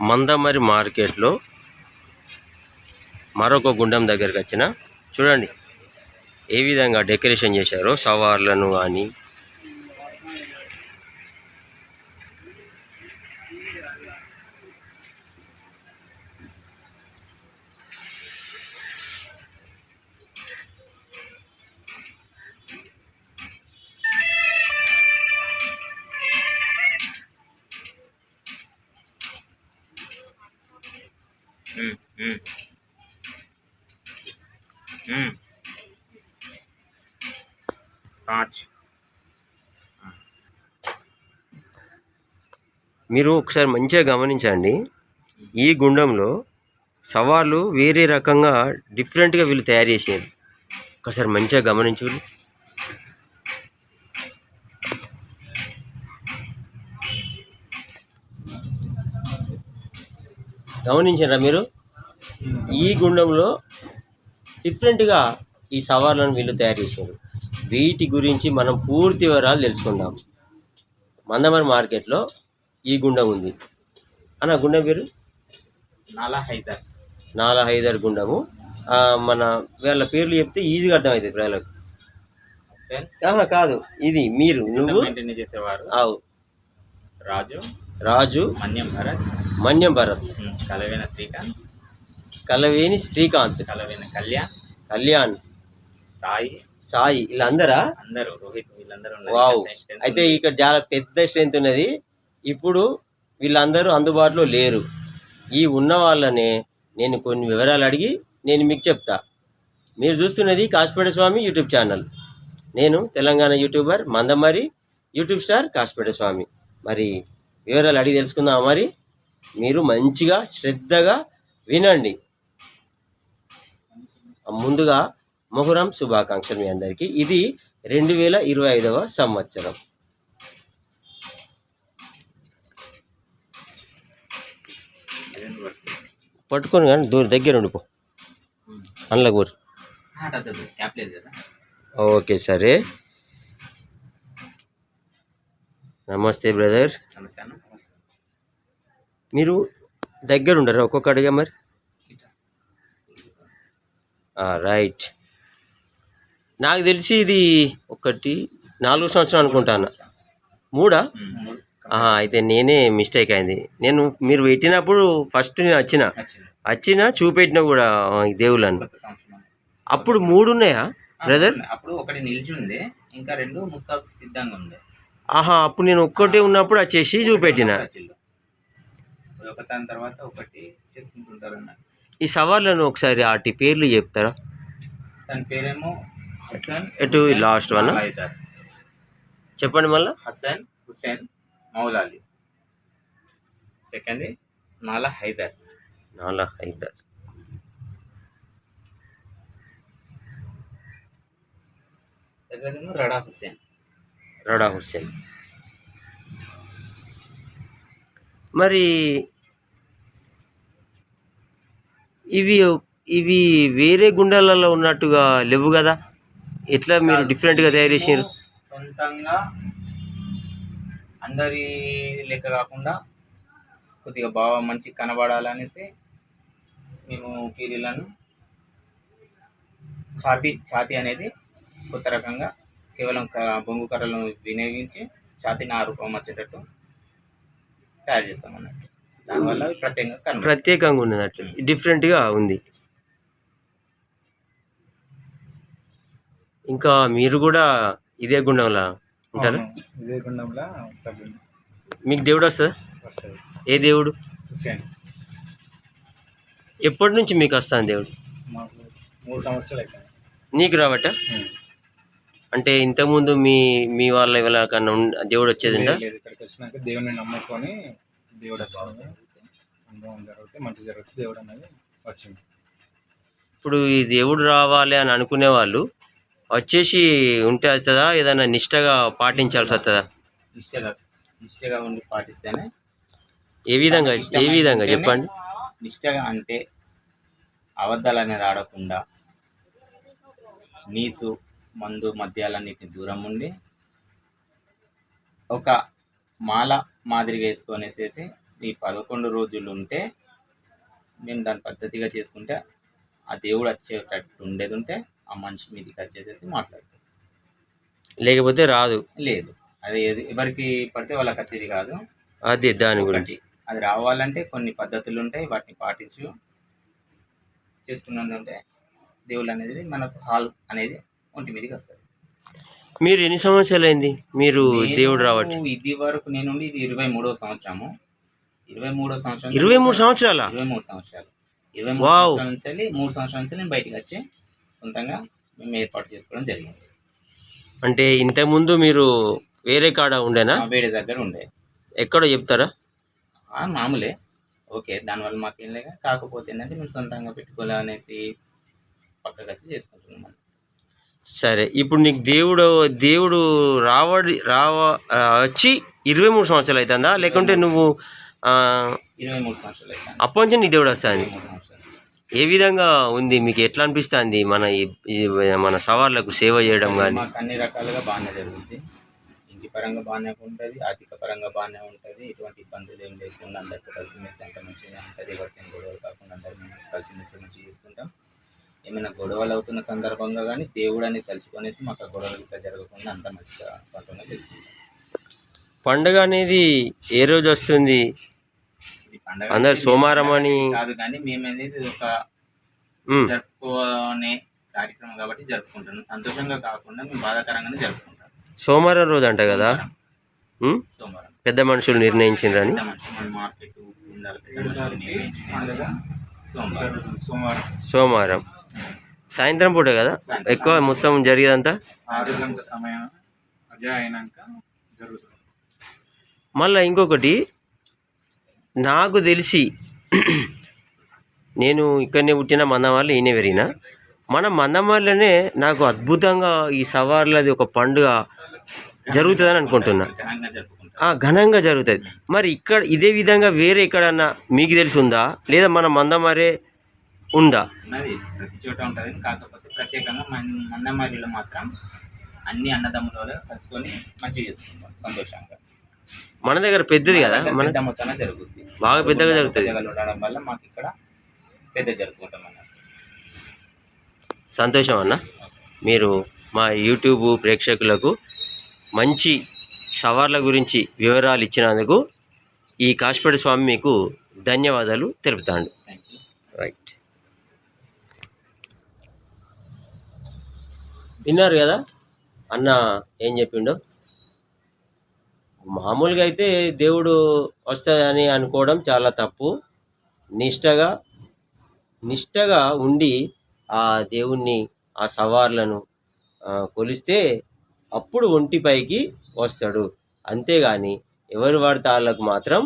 మందమరి మార్కెట్లో మరొక గుండం దగ్గరికి వచ్చిన చూడండి ఏ విధంగా డెకరేషన్ చేశారో సవార్లను కానీ पाँच మీరు ఒకసారి మంచిగా గమనించండి. ఈ గుండంలో సవాళ్ళు వేరే రకంగా డిఫరెంట్గా వీళ్ళు తయారు చేసారు ఒకసారి మంచిగా గమనించు గమనించారా మీరు? ఈ గుండంలో డిఫరెంట్గా ఈ సవాళ్ళను వీళ్ళు తయారు చేశారు వీటి గురించి మనం పూర్తి వివరాలు తెలుసుకుందాం. మందమర్ మార్కెట్లో ఈ గుండం ఉంది. అన్న గుండం పేరు? నాలా హైదర్. నాలా హైదర్ గుండము. మన వీళ్ళ పేర్లు చెప్తే ఈజీగా అర్థమవుతుంది ప్రజలకు. కాదు. ఇది మీరు నువ్వు? చేసేవారు? అవు. రాజు. రాజు. మన్యం భరత్. మన్యం భరత్. కలవేన శ్రీకాంత్. కలవేని శ్రీకాంత్. కలవేన కళ్యాణ్. కళ్యాణ్. సాయి. సాయి వీళ్ళందరా? అందరూ రోహిత్ వీళ్ళందరూ. వావ్. అయితే. ఇక్కడ చాలా పెద్ద స్ట్రెంత్ ఉన్నది. ఇప్పుడు వీళ్ళందరూ అందుబాటులో లేరు. ఈ ఉన్న వాళ్ళనే నేను కొన్ని వివరాలు అడిగి నేను మీకు చెప్తా. మీరు చూస్తున్నది కాసిపేట స్వామి యూట్యూబ్ ఛానల్. నేను Telangana YouTuber Mandamarri YouTube star Kasipeta Swami. మరి వివరాలు అడిగి తెలుసుకుందాం మరి? మీరు మంచిగా శ్రద్ధగా వినండి. ముందుగా మొహరం శుభాకాంక్షలు మీ అందరికీ ఇది రెండు వేల ఇరవై ఐదవ సంవత్సరం? పట్టుకొని కానీ దూరం దగ్గర ఉండిపో. అందులో కదా ఓకే సరే నమస్తే బ్రదర్ మీరు దగ్గర ఉండరు ఒక్కొక్కడిగా మరి. రైట్ నాకు తెలిసి ఇది ఒకటి నాలుగు సంవత్సరం అనుకుంటాను. మూడా? అయితే నేనే మిస్టేక్ అయింది. నేను మీరు పెట్టినప్పుడు ఫస్ట్ నేను వచ్చిన. వచ్చిన చూపెట్టిన కూడా దేవుళ్ళను. అప్పుడు మూడు ఉన్నాయా బ్రదర్. అప్పుడు ఒకటి నిలిచి ఉంది ఇంకా రెండు ముస్తాబ్ సిద్ధంగా ఉంది ఆహా అప్పుడు నేను ఒక్కటే ఉన్నప్పుడు వచ్చేసి చూపెట్టిన. దాని తర్వాత ఒకటి చేసుకుంటుంటారు ఈ సవాళ్ళను ఒకసారి వాటి పేర్లు చెప్తారా? దాని పేరేమో హసన్ ఎటు హుసేన్ లాస్ట్ వన్. చెప్పండి మళ్ళా. హసన్ హుసేన్ మౌలాలి. సెకండ్ నాలా హైదర్. నాలా హైదర్. రడా హుసేన్ రడా హుస్సేన్. మరి ఇవి ఇవి వేరే గుండాలలో ఉన్నట్టుగా లేవు కదా? ఎట్లా మీరు డిఫరెంట్గా తయారు చేసారు సొంతంగా అందరి లెక్క కాకుండా కొద్దిగా బాగా మంచి కనబడాలనేసి మేము పీరీలను ఛాతీ ఛాతీ అనేది కొత్త రకంగా కేవలం బొంగు కర్రలను వినియోగించి ఛాతీని ఆ రూపం వచ్చేటట్టు తయారు చేస్తాం అన్నట్టు దానివల్ల ప్రత్యేకంగా ప్రత్యేకంగా ఉన్నది అట్లా డిఫరెంట్గా ఉంది. ఇంకా మీరు కూడా ఇదే గుండంలా ఉంటారా. ఇదే గుండంలో మీకు దేవుడు వస్తుందా వస్తుంది ఏ దేవుడు? ఎప్పటి నుంచి మీకు వస్తాను దేవుడు? మూడు సంవత్సరాలు నీకు రావట? అంటే ఇంతకుముందు మీ మీ వాళ్ళ ఎవరికన్నా ఉన్న- దేవుడు లేదు ఇక్కడికి వచ్చినాక నమ్ముకొని దేవుడు వచ్చింది అనుభవం జరిగితే మంచి జరుగుతుంది దేవుడు అనేది వచ్చింది. ఇప్పుడు ఈ దేవుడు రావాలి అని అనుకునే వాళ్ళు వచ్చేసి ఉంటే వస్తుందా? ఏదైనా నిష్టగా పాటించాల్సి వస్తుందా? నిష్టగా నిష్టగా ఉండి పాటిస్తేనే ఏ విధంగా ఏ విధంగా చెప్పండి. నిష్టగా అంటే అబద్ధాలు అనేది ఆడకుండా నీసు మందు మద్యాలన్నిటిని దూరం ఉండి ఒక మాల మాదిరిగా వేసుకొనేసేసి ఈ పదకొండు రోజులు ఉంటే మేము దాని పద్ధతిగా చేసుకుంటే ఆ దేవుడు వచ్చేటట్టు ఉండేది ఉంటే ఆ మనిషి మీదకి వచ్చేసేసి మాట్లాడతాం లేకపోతే రాదు. లేదు. అది ఎవరికి పడితే వాళ్ళకి వచ్చేది కాదు. అది దాని గురించి. అది రావాలంటే కొన్ని పద్ధతులు ఉంటాయి వాటిని పాటించు. చేసుకున్నదంటే దేవుళ్ళు అనేది మనకు హాల్ అనేది ఒంటి మీదకి వస్తుంది. మీరు ఎన్ని సంవత్సరాలు అయింది మీరు దేవుడు రావట్టు ఇది వరకు నేను ఇది ఇరవై మూడో సంవత్సరము. ఇరవై మూడో సంవత్సరం ఇరవై మూడు సంవత్సరాల? ఇరవై మూడు సంవత్సరాలు. ఇరవై మూడు. సంవత్సరాల నుంచి మూడు సంవత్సరాల నుంచి నేను బయటకు వచ్చి సొంతంగా మేము ఏర్పాటు చేసుకోవడం జరిగింది. అంటే ఇంతకుముందు మీరు వేరే కాడ ఉండేనా? వేడి దగ్గర ఉండే. ఎక్కడో చెప్తారా? ఆ, మామూలే. ఓకే దానివల్ల మాకేం లేక కాకపోతే ఏంటంటే మేము సొంతంగా పెట్టుకోవాలనేసి పక్కకు వచ్చి చేసుకుంటున్నాం సరే ఇప్పుడు నీకు దేవుడు దేవుడు రావడి రావ ఆ, వచ్చి ఇరవై మూడు సంవత్సరాలు అవుతుందా లేకుంటే నువ్వు ఆ, ఇరవై మూడు సంవత్సరాలు అయితే అప్పటి నుంచి నీ దేవుడు వస్తుంది. ఇరవై మూడు సంవత్సరాలు. ఏ విధంగా ఉంది? మీకు ఎట్లా అనిపిస్తుంది? మన మన సవాళ్ళకు సేవ చేయడం కానీ మాకు అన్ని రకాలుగా బాగానే జరుగుతుంది ఇంటి పరంగా బాగానే ఉంటుంది ఆర్థిక పరంగా బాగానే ఉంటుంది. ఎటువంటి ఇబ్బందులు ఏం లేకుండా అందరితో కలిసిమెలిసి అంత మంచిగా ఉంటుంది. ఎవరికైనా గొడవలు కాకుండా అందరం కలిసిమెలిసి మంచిగా చేసుకుంటాం. ఏమైనా గొడవలు అవుతున్న సందర్భంగా కానీ దేవుడు అని తలుచుకొనేసి మాకు ఆ గొడవలు ఇట్లా జరగకుండా అంత మంచిగా సొంతంగా చేసుకుంటాం. పండగ అనేది ఏ రోజు వస్తుంది? అందరు సోమవారం అని కాదు కానీ మేము అనేది ఒక జరుపుకునే కార్యక్రమం కాబట్టి జరుపుకుంటున్నాం సంతోషంగా కాకుండా మేము బాధాకరంగానే జరుపుకుంటాం. సోమవారం రోజు అంట కదా? సోమవారం. పెద్ద మనుషులు నిర్ణయించిండ్రని సోమవారం. సాయంత్రం పూట కదా? ఎక్కువ మొత్తం జరిగేదంతా? మళ్ళీ ఇంకొకటి నాకు తెలిసి నేను ఇక్కడనే పుట్టిన మందమల్లి ఈయన పెరిగిన. మన మందమార్లనే నాకు అద్భుతంగా ఈ సవార్లది ఒక పండుగ జరుగుతుందని అనుకుంటున్నా. ఘనంగా జరుగుతుంది మరి ఇక్కడ ఇదే విధంగా వేరే ఎక్కడన్నా మీకు తెలిసి ఉందా? లేదా మన మందమారే ఉందా? ఉన్నది ప్రతి చోట ఉంటుంది. కాకపోతే ప్రత్యేకంగా మన మన్నమారిలో మాత్రం అన్ని అన్నదమ్ముల కలుసుకొని మంచిగా చేసుకుంటాం సంతోషంగా. మన దగ్గర పెద్దది కదా? మన పెద్ద మొత్తాన జరుగుద్ది. బాగా పెద్దగా జరుగుతుంది. ఉండడం వల్ల మాకు ఇక్కడ పెద్ద జరుపుకుంటాం అన్నమాట సంతోషం అన్న. మీరు మా యూట్యూబ్ ప్రేక్షకులకు మంచి సవార్ల గురించి వివరాలు ఇచ్చినందుకు ఈ కాశపేట స్వామి మీకు ధన్యవాదాలు తెలుపుతాను రైట్ విన్నారు కదా? అన్న ఏం చెప్పిండో? మామూలుగా అయితే దేవుడు వస్తుందని అనుకోవడం చాలా తప్పు. నిష్టగా నిష్టగా ఉండి ఆ దేవుణ్ణి ఆ సవార్లను కొలిస్తే అప్పుడు ఒంటిపైకి వస్తాడు. అంతేగాని ఎవరు వాడితే వాళ్ళకు మాత్రం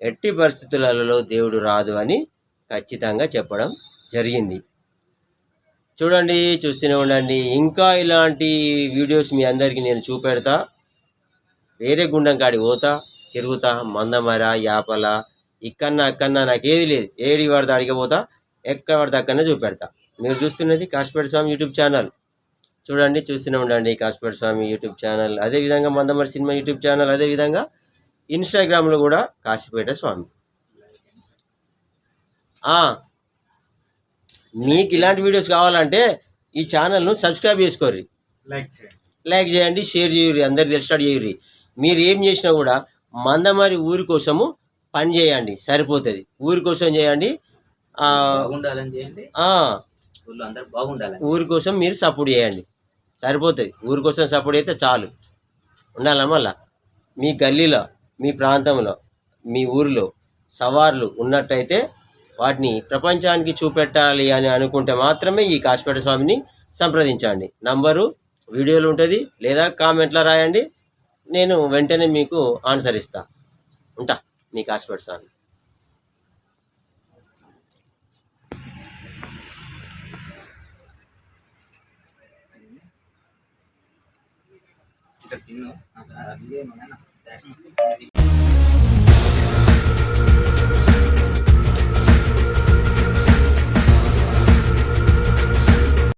ఎట్టి పరిస్థితులలో దేవుడు రాదు అని ఖచ్చితంగా చెప్పడం జరిగింది. చూడండి చూస్తూనే ఉండండి. ఇంకా ఇలాంటి వీడియోస్ మీ అందరికీ నేను చూపెడతా. వేరే గుండం కాడి పోతా తిరుగుతా మందమర యాపల ఇక్కన్నా అక్కన్నా నాకేది లేదు. ఏడి పడితే అడిగి పోతా ఎక్కడ పడితే అక్కడనే చూపెడతా. మీరు చూస్తున్నది కాశపేట స్వామి యూట్యూబ్ ఛానల్. చూడండి చూస్తూనే ఉండండి కాశపేట స్వామి యూట్యూబ్ ఛానల్. అదేవిధంగా మందమరి సినిమా యూట్యూబ్ ఛానల్ అదేవిధంగా ఇన్స్టాగ్రామ్లో కూడా కాశీపేట స్వామి. మీకు ఇలాంటి వీడియోస్ కావాలంటే ఈ ఛానల్ను సబ్స్క్రైబ్ చేసుకోర్రి. లైక్ చేయండి. లైక్ చేయండి షేర్ చేయరు అందరికి తెలిసినట్టు చేయరు మీరు ఏం చేసినా కూడా మందమారి ఊరి కోసము పని చేయండి సరిపోతుంది. ఊరి కోసం చేయండి ఊరి కోసం మీరు సపోర్ట్ చేయండి. సరిపోతుంది. ఊరి కోసం సపోర్ట్ అయితే చాలు. ఉండాలా మళ్ళా? మీ గల్లీలో మీ ప్రాంతంలో మీ ఊరిలో సవార్లు ఉన్నట్టయితే వాటిని ప్రపంచానికి చూపెట్టాలి అని అనుకుంటే మాత్రమే ఈ కాశపేట స్వామిని సంప్రదించండి. నంబరు వీడియోలు ఉంటుంది లేదా కామెంట్లో రాయండి. నేను వెంటనే మీకు ఆన్సర్ ఇస్తా. ఉంటా? మీ కాశపేట స్వామి